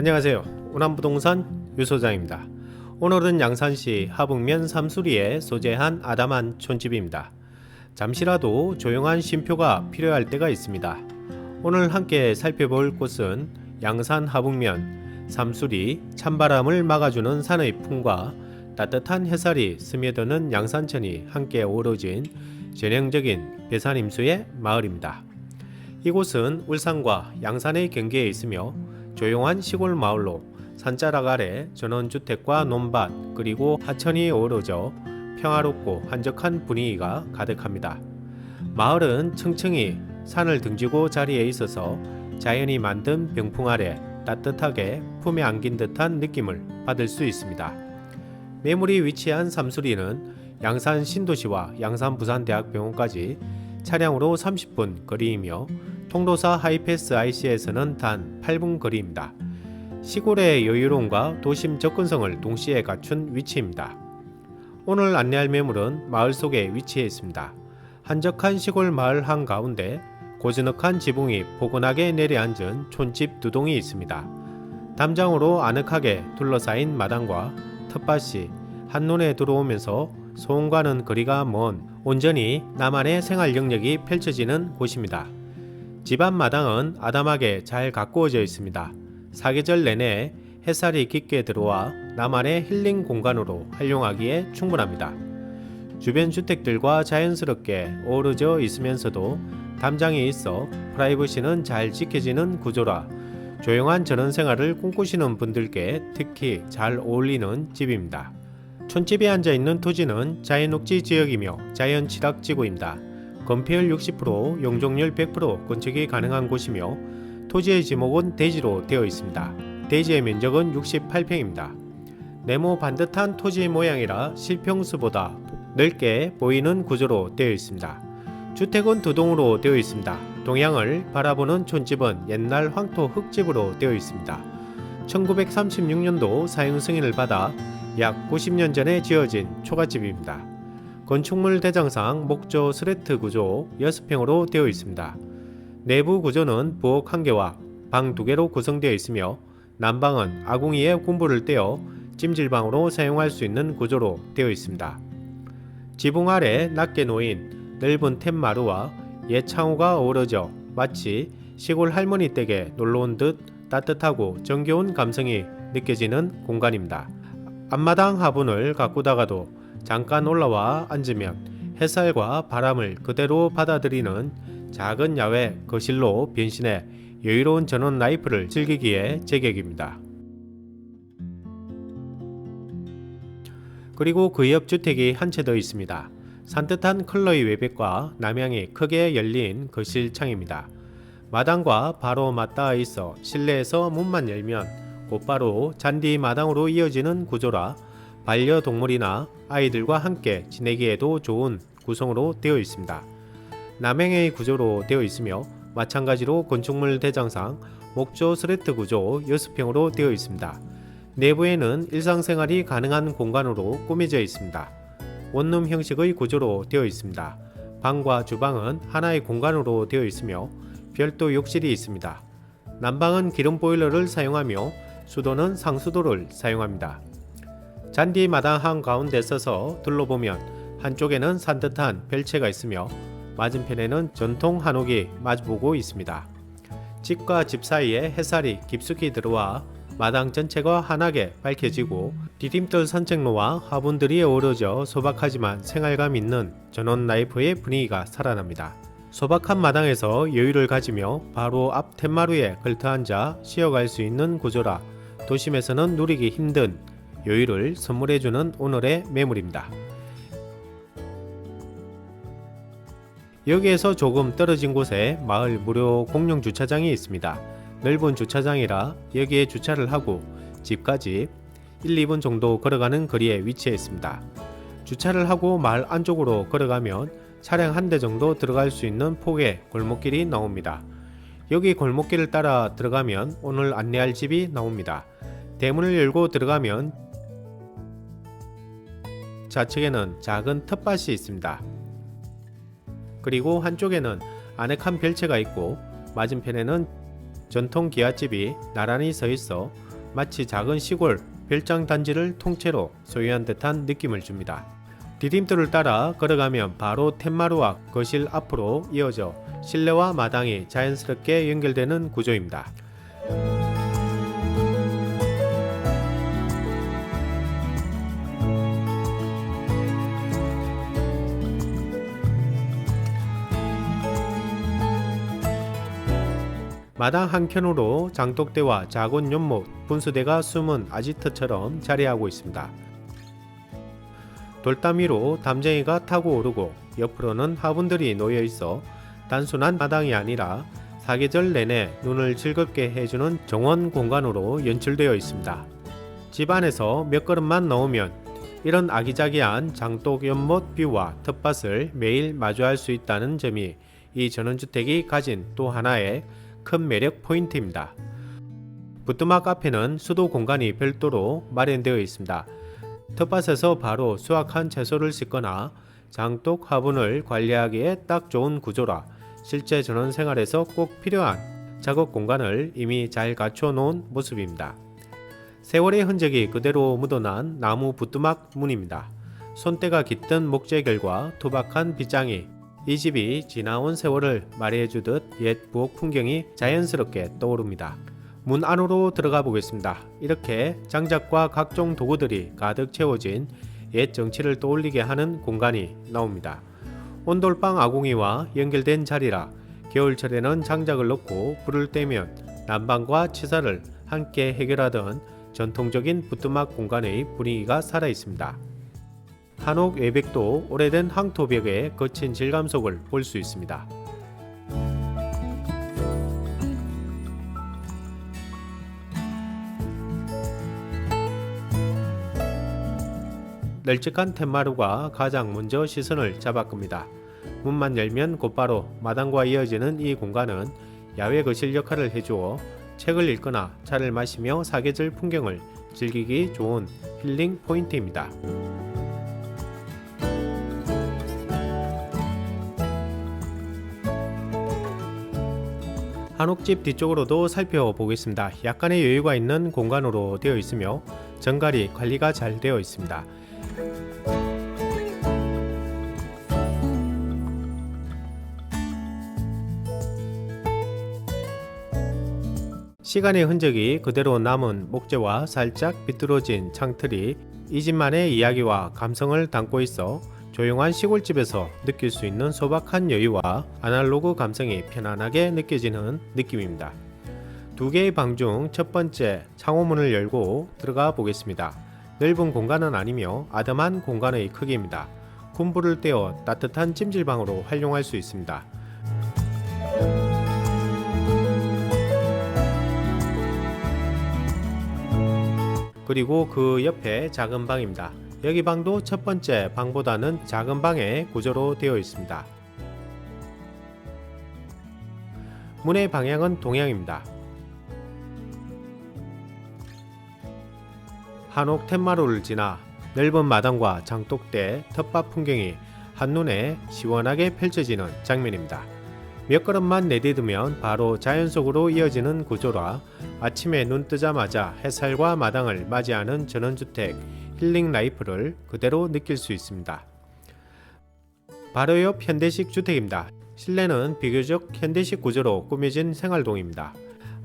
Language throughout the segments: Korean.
안녕하세요. 운암부동산 유소장입니다. 오늘은 양산시 하북면 삼수리에 소재한 아담한 촌집입니다. 잠시라도 조용한 쉼표가 필요할 때가 있습니다. 오늘 함께 살펴볼 곳은 양산 하북면 삼수리 찬바람을 막아주는 산의 풍과 따뜻한 햇살이 스며드는 양산천이 함께 어우러진 전형적인 배산임수의 마을입니다. 이곳은 울산과 양산의 경계에 있으며 조용한 시골 마을로 산자락 아래 전원주택과 논밭 그리고 하천이 어우러져 평화롭고 한적한 분위기가 가득합니다. 마을은 층층이 산을 등지고 자리에 있어서 자연이 만든 병풍 아래 따뜻하게 품에 안긴 듯한 느낌을 받을 수 있습니다. 매물이 위치한 삼수리는 양산 신도시와 양산 부산대학병원까지 차량으로 30분 거리이며 통도사 하이패스 IC에서는 단 8분 거리입니다. 시골의 여유로움과 도심 접근성을 동시에 갖춘 위치입니다. 오늘 안내할 매물은 마을 속에 위치해 있습니다. 한적한 시골 마을 한가운데 고즈넉한 지붕이 포근하게 내려앉은 촌집 두 동이 있습니다. 담장으로 아늑하게 둘러싸인 마당과 텃밭이 한눈에 들어오면서 소음과는 거리가 먼 온전히 나만의 생활 영역이 펼쳐지는 곳입니다. 집안 마당은 아담하게 잘 가꾸어져 있습니다. 사계절 내내 햇살이 깊게 들어와 나만의 힐링 공간으로 활용하기에 충분합니다. 주변 주택들과 자연스럽게 어우러져 있으면서도 담장이 있어 프라이버시는 잘 지켜지는 구조라 조용한 전원 생활을 꿈꾸시는 분들께 특히 잘 어울리는 집입니다. 촌집에 앉아 있는 토지는 자연 녹지 지역이며 자연 취락지구입니다. 건폐율 60%, 용적률 100% 건축이 가능한 곳이며 토지의 지목은 대지로 되어 있습니다. 대지의 면적은 68평입니다. 네모 반듯한 토지 모양이라 실평수보다 넓게 보이는 구조로 되어 있습니다. 주택은 두 동으로 되어 있습니다. 동양을 바라보는 촌집은 옛날 황토 흙집으로 되어 있습니다. 1936년도 사용 승인을 받아 약 90년 전에 지어진 초가집입니다. 건축물 대장상 목조 스레트 구조 6평으로 되어 있습니다. 내부 구조는 부엌 1개와 방 2개로 구성되어 있으며 난방은 아궁이에 군부를 떼어 찜질방으로 사용할 수 있는 구조로 되어 있습니다. 지붕 아래 낮게 놓인 넓은 툇마루와 옛 창호가 어우러져 마치 시골 할머니 댁에 놀러온 듯 따뜻하고 정겨운 감성이 느껴지는 공간입니다. 앞마당 화분을 가꾸다가도 잠깐 올라와 앉으면 햇살과 바람을 그대로 받아들이는 작은 야외 거실로 변신해 여유로운 전원 라이프를 즐기기에 제격입니다. 그리고 그 옆 주택이 한 채 더 있습니다. 산뜻한 컬러의 외벽과 남향이 크게 열린 거실 창입니다. 마당과 바로 맞닿아 있어 실내에서 문만 열면 곧바로 잔디 마당으로 이어지는 구조라 반려동물이나 아이들과 함께 지내기에도 좋은 구성으로 되어 있습니다. 남행의 구조로 되어 있으며 마찬가지로 건축물 대장상 목조 스레트 구조 6평으로 되어 있습니다. 내부에는 일상생활이 가능한 공간으로 꾸며져 있습니다. 원룸 형식의 구조로 되어 있습니다. 방과 주방은 하나의 공간으로 되어 있으며 별도 욕실이 있습니다. 난방은 기름 보일러를 사용하며 수도는 상수도를 사용합니다. 잔디 마당 한 가운데 서서 둘러보면 한쪽에는 산뜻한 별채가 있으며 맞은편에는 전통 한옥이 마주보고 있습니다. 집과 집 사이에 햇살이 깊숙이 들어와 마당 전체가 환하게 밝혀지고 디딤돌 산책로와 화분들이 어우러져 소박하지만 생활감 있는 전원 라이프의 분위기가 살아납니다. 소박한 마당에서 여유를 가지며 바로 앞 툇마루에 걸터앉아 쉬어갈 수 있는 구조라 도심에서는 누리기 힘든 여유를 선물해주는 오늘의 매물입니다. 여기에서 조금 떨어진 곳에 마을 무료 공용 주차장이 있습니다. 넓은 주차장이라 여기에 주차를 하고 집까지 1, 2분 정도 걸어가는 거리에 위치해 있습니다. 주차를 하고 마을 안쪽으로 걸어가면 차량 한 대 정도 들어갈 수 있는 폭의 골목길이 나옵니다. 여기 골목길을 따라 들어가면 오늘 안내할 집이 나옵니다. 대문을 열고 들어가면 좌측에는 작은 텃밭이 있습니다. 그리고 한쪽에는 아늑한 별채가 있고 맞은편에는 전통 기아집이 나란히 서 있어 마치 작은 시골 별장 단지를 통째로 소유한 듯한 느낌을 줍니다. 디딤돌을 따라 걸어가면 바로 텐마루와 거실 앞으로 이어져 실내와 마당이 자연스럽게 연결되는 구조입니다. 마당 한켠으로 장독대와 작은 연못, 분수대가 숨은 아지트처럼 자리하고 있습니다. 돌담 위로 담쟁이가 타고 오르고 옆으로는 화분들이 놓여 있어 단순한 마당이 아니라 사계절 내내 눈을 즐겁게 해주는 정원 공간으로 연출되어 있습니다. 집 안에서 몇 걸음만 넣으면 이런 아기자기한 장독 연못 뷰와 텃밭을 매일 마주할 수 있다는 점이 이 전원주택이 가진 또 하나의 큰 매력 포인트입니다. 부뚜막 앞에는 수도 공간이 별도로 마련되어 있습니다. 텃밭에서 바로 수확한 채소를 씻거나 장독 화분을 관리하기에 딱 좋은 구조라 실제 전원 생활에서 꼭 필요한 작업 공간을 이미 잘 갖춰 놓은 모습입니다. 세월의 흔적이 그대로 묻어난 나무 부뚜막 문입니다. 손때가 깃든 목재 결과 투박한 빗장이 이 집이 지나온 세월을 말해주듯 옛 부엌 풍경이 자연스럽게 떠오릅니다. 문 안으로 들어가 보겠습니다. 이렇게 장작과 각종 도구들이 가득 채워진 옛 정치를 떠올리게 하는 공간이 나옵니다. 온돌방 아궁이와 연결된 자리라 겨울철에는 장작을 넣고 불을 떼면 난방과 치사를 함께 해결하던 전통적인 부뚜막 공간의 분위기가 살아 있습니다. 한옥 외벽도 오래된 황토벽의 거친 질감 속을 볼 수 있습니다. 널찍한 텐마루가 가장 먼저 시선을 잡았겁니다. 문만 열면 곧바로 마당과 이어지는 이 공간은 야외 거실 역할을 해주어 책을 읽거나 차를 마시며 사계절 풍경을 즐기기 좋은 힐링 포인트입니다. 한옥집 뒤쪽으로도 살펴보겠습니다. 약간의 여유가 있는 공간으로 되어 있으며 정갈이 관리가 잘 되어 있습니다. 시간의 흔적이 그대로 남은 목재와 살짝 비뚤어진 창틀이 이 집만의 이야기와 감성을 담고 있어 조용한 시골집에서 느낄 수 있는 소박한 여유와 아날로그 감성이 편안하게 느껴지는 느낌입니다. 두 개의 방 중 첫 번째 창호문을 열고 들어가 보겠습니다. 넓은 공간은 아니며 아담한 공간의 크기입니다. 군불을 떼어 따뜻한 찜질방으로 활용할 수 있습니다. 그리고 그 옆에 작은 방입니다. 여기 방도 첫 번째 방보다는 작은 방의 구조로 되어 있습니다. 문의 방향은 동향입니다. 한옥 텐마루를 지나 넓은 마당과 장독대, 텃밭 풍경이 한눈에 시원하게 펼쳐지는 장면입니다. 몇 걸음만 내디디면 바로 자연 속으로 이어지는 구조라 아침에 눈 뜨자마자 햇살과 마당을 맞이하는 전원주택 힐링 라이프를 그대로 느낄 수 있습니다. 바로 옆 현대식 주택입니다. 실내는 비교적 현대식 구조로 꾸며진 생활동입니다.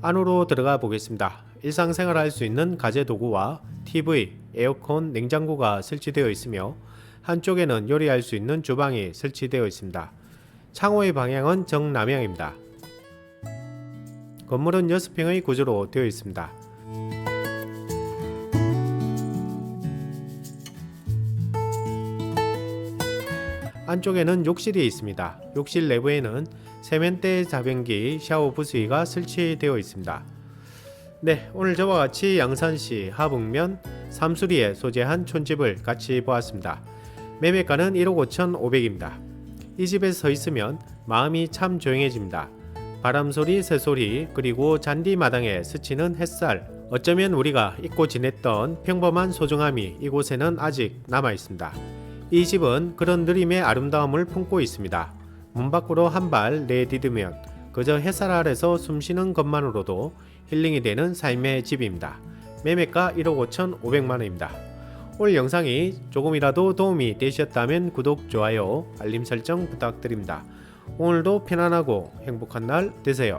안으로 들어가 보겠습니다. 일상생활 할 수 있는 가재 도구와 TV, 에어컨, 냉장고가 설치되어 있으며 한쪽에는 요리할 수 있는 주방이 설치되어 있습니다. 창호의 방향은 정남향입니다. 건물은 6평의 구조로 되어 있습니다. 안쪽에는 욕실이 있습니다. 욕실 내부에는 세면대 자변기, 샤워 부스위가 설치되어 있습니다. 네, 오늘 저와 같이 양산시 하북면 삼수리에 소재한 촌집을 같이 보았습니다. 매매가는 1억 5천5백입니다. 이 집에 서 있으면 마음이 참 조용해집니다. 바람소리, 새소리, 그리고 잔디 마당에 스치는 햇살, 어쩌면 우리가 잊고 지냈던 평범한 소중함이 이곳에는 아직 남아 있습니다. 이 집은 그런 느림의 아름다움을 품고 있습니다. 문 밖으로 한 발 내디디면 그저 햇살 아래서 숨쉬는 것만으로도 힐링이 되는 삶의 집입니다. 매매가 1억 5천 5백만 원입니다. 오늘 영상이 조금이라도 도움이 되셨다면 구독, 좋아요, 알림 설정 부탁드립니다. 오늘도 편안하고 행복한 날 되세요.